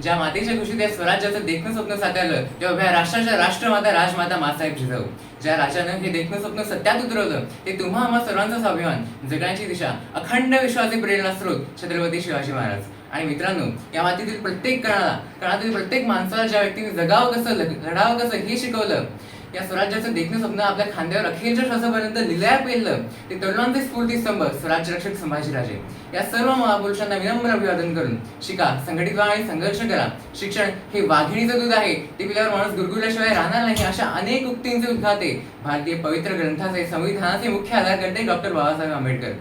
ज्या मातेच्या खुशीत या स्वराज्याचं देखणं स्वप्न साकारलं तेव्हा उभ्या राष्ट्राच्या राष्ट्रमाता राजमाता मासाहेब जिजाऊ. ज्या राजानं हे देखणं स्वप्न सत्यात उतरवलं ते तुम्हा आम्हा सर्वांचा अभिमान जगण्याची दिशा अखंड विश्वासी प्रेरणा स्रोत छत्रपती शिवाजी महाराज. आणि मित्रांनो या मातीतील प्रत्येक कणाला कणातील प्रत्येक माणसाला ज्या व्यक्तीने जगावं कसं लढावं कसं हे शिकवलं या स्वराज्याचं देखणं स्वप्न आपल्या खांद्यावर अखेरच्या श्वासापर्यंत लिलाय पेललं ते तरुणांचे स्फूर्तीस्तंभ स्वराज्यरक्षक संभाजीराजे. या सर्व महापुरुषांना विनम्र अभिवादन करून शिका संघटित व्हा आणि संघर्ष करा. शिक्षण हे वाघिणीचं दूध आहे. ते पिल्यावर माणूस गुरगुरल्याशिवाय राहणार नाही अशा अनेक उक्तींचे उद्घाते. भारतीय पवित्र ग्रंथाचे संविधानाचे मुख्य आधारकर्ते डॉक्टर बाबासाहेब आंबेडकर.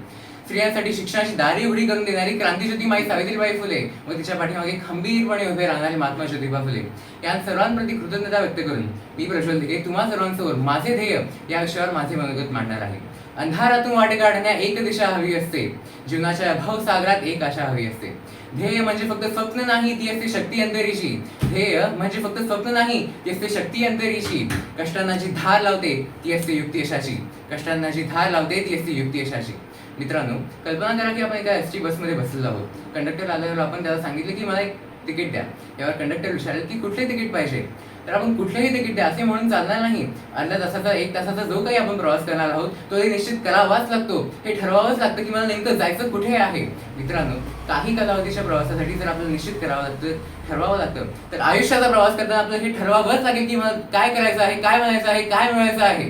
स्त्रियांसाठी शिक्षणाची दारी उघडी करून देणारी क्रांतीज्योती माई सावित्रीबाई फुले. व तिच्या पाठीमागे खंबीरपणे उभे राहणारे महात्मा ज्योतिबा फुले. या सर्वांप्रती कृतज्ञता व्यक्त करून मी प्रज्वल दिघे तुम्हा सर्वांसमोर माझे ध्येय या विषयावर माझे मनोगत मांडणार आहे. अंधारातून वाटे काढण्या एक दिशा हवी असते. जीवनाच्या अभाव सागरात एक आशा हवी असते. ध्येय म्हणजे फक्त स्वप्न नाही ती असते शक्ती अंतरीशी. ध्येय म्हणजे फक्त स्वप्न नाही ती असते शक्ती अंतरीशी. कष्टांना जी धार लावते ती असते युक्ती यशाची. कष्टांना जी धार लावते ती असते युक्ती यशाची. मित्रांनो कल्पना करा की आपण एका एस टी बसमध्ये बसलेलो आहोत. कंडक्टर आल्यावर आपण त्याला सांगितलं की मला एक तिकीट द्या. यावर कंडक्टर विचारेल की कुठले तिकीट पाहिजे? तर आपण कुठलेही तिकीट द्या असे म्हणून चालणार नाही. अर्ध्या तासाचा एक तासाचा जो काही आपण प्रवास करणार आहोत तो हे निश्चित करावाच लागतो. हे ठरवावंच लागतं की मला नेमकं जायचं कुठे आहे. मित्रांनो काही कालावधीच्या प्रवासासाठी जर आपल्याला निश्चित करावं लागतं ठरवावं लागतं. तर आयुष्याचा प्रवास करताना आपल्याला हे ठरवावंच लागेल की मला काय करायचं आहे काय म्हणायचं आहे काय मिळायचं आहे.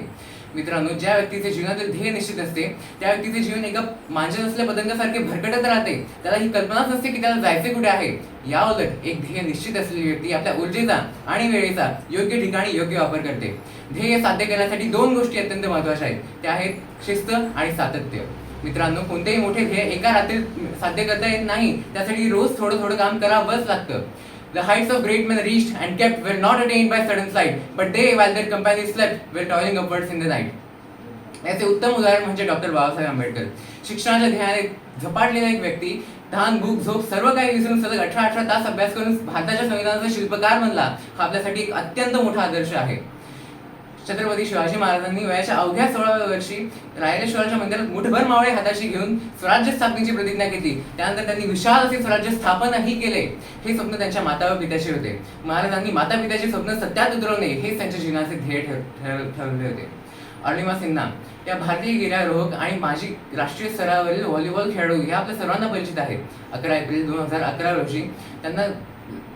मित्रांनो ज्या व्यक्तीचे जीवनातील ध्येय निश्चित असते त्या व्यक्तीचे जीवन एका मांजर असल्या पतंगासारखे भरकटत राहते. त्याला ही कल्पनाच नसते की त्याला जायचे कुठे आहे. या उलट एक ध्येय निश्चित असलेली व्यक्ती आपल्या ऊर्जेचा आणि वेळेचा योग्य ठिकाणी योग्य वापर करते. ध्येय साध्य करण्यासाठी दोन गोष्टी अत्यंत महत्त्वाच्या आहेत. त्या आहेत शिस्त आणि सातत्य. मित्रांनो कोणतेही मोठे ध्येय एका रात्रीत साध्य करता येत नाही. त्यासाठी रोज थोडं थोडं काम करावंच लागतं. The heights of great men reached and kept were not attained by sudden flight, but they, while their companions slept, were toiling upwards in the night. याचे उत्तम उदाहरण म्हणजे डॉक्टर बाबासाहेब आंबेडकर. शिक्षणाच्या ध्येयाने झपाटलेला एक व्यक्ती तहान भूक झोप सर्व काही विसरून सलग अठरा अठरा तास अभ्यास करून भारताच्या संविधानाचा शिल्पकार बनला. हा आपल्यासाठी एक अत्यंत मोठा आदर्श आहे. छत्रपती शिवाजी महाराजांनी वयाच्या अवघ्या सोळाव्या वर्षी रायरेश्वराच्या मंदिरात मुठभर मावळे हाताशी घेऊन स्वराज्य स्थापनेची प्रतिज्ञा केली त्यानंतर त्यांनी विशाल असे स्वराज्य स्थापनही केले. हे स्वप्न त्यांच्या माता व पित्याचे होते. महाराजांनी माता पित्याचे स्वप्न सत्यात उतरवणे हेच त्यांच्या जीवनाचे ध्येय ठर- ठर- ठरवले होते. अरुणिमा सिन्हा या भारतीय गिर्यारोहक आणि माजी राष्ट्रीय स्तरावरील व्हॉलीबॉल खेळाडू हे आपल्या सर्वांना परिचित आहेत. अकरा एप्रिल दोन हजार अकरा रोजी त्यांना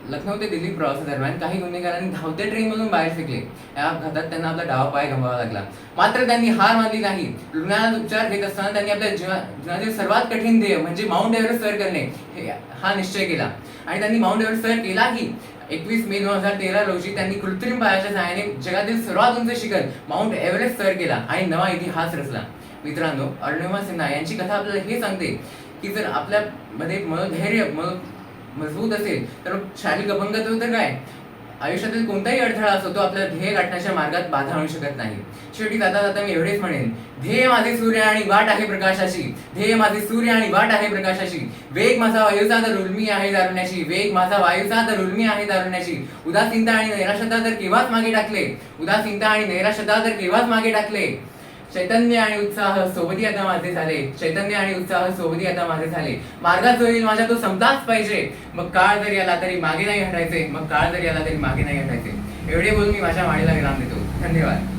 लखनौ ते दिल्ली प्रवासादरम्यान काही गुन्हेगारांनी धावत्या ट्रेनमधून बाहेर फेकले. या अपघातात त्यांना आपला डावा पाय गमवावा लागला. मात्र त्यांनी हार मानली नाही. रुग्णालयात उपचार घेत असताना त्यांनी आपल्या जीवा- जीवनातील सर्वात कठीण ध्येय म्हणजे माउंट एव्हरेस्ट सर करणे हे हा निश्चय केला. आणि त्यांनी माउंट एव्हरेस्ट सर केलाही. एकवीस मे दोन हजार तेरा रोजी त्यांनी कृत्रिम पायाच्या सहाय्याने जगातील सर्वात उंच शिखर माउंट एव्हरेस्ट सर केला आणि नवा इतिहास रचला. मित्रांनो अरुणिमा सिन्हा यांची कथा आपल्याला हे सांगते की जर आपल्यामध्ये मनोधैर्य मनो मजबूत असेल तर शारीरिक अपंगत्व तर काय? आयुष्यातील कोणताही अडथळा असो तो आपल्या ध्येय गाठण्याच्या मार्गात बाधा आणू शकत नाही. शेवटी जाता जाता मी एवढेच म्हणेन. ध्येय माझे सूर्य आणि वाट आहे प्रकाशाची ध्येय माझे सूर्य आणि वाट आहे प्रकाशाची वेग माझा वायूचा तर उर्मी आहे दारुण्याची वेग माझा वायूचा तर उर्मी आहे दारुण्याची उदासीनता आणि नैराश्यता तर केव्हाच मागे टाकले? उदासीनता आणि नैराश्यता तर केव्हाच मागे टाकले? चैतन्य आणि उत्साह सोबती आता माझे झाले. चैतन्य आणि उत्साह सोबती आता माझे झाले. मार्गात जो येईल माझ्या तो समजाच पाहिजे. मग काळ जरी आला तरी मागे नाही हटायचे. मग काळ जरी आला तरी मागे नाही हटायचे. एवढे बोलून मी माझ्या वाणीला विराम देतो. धन्यवाद.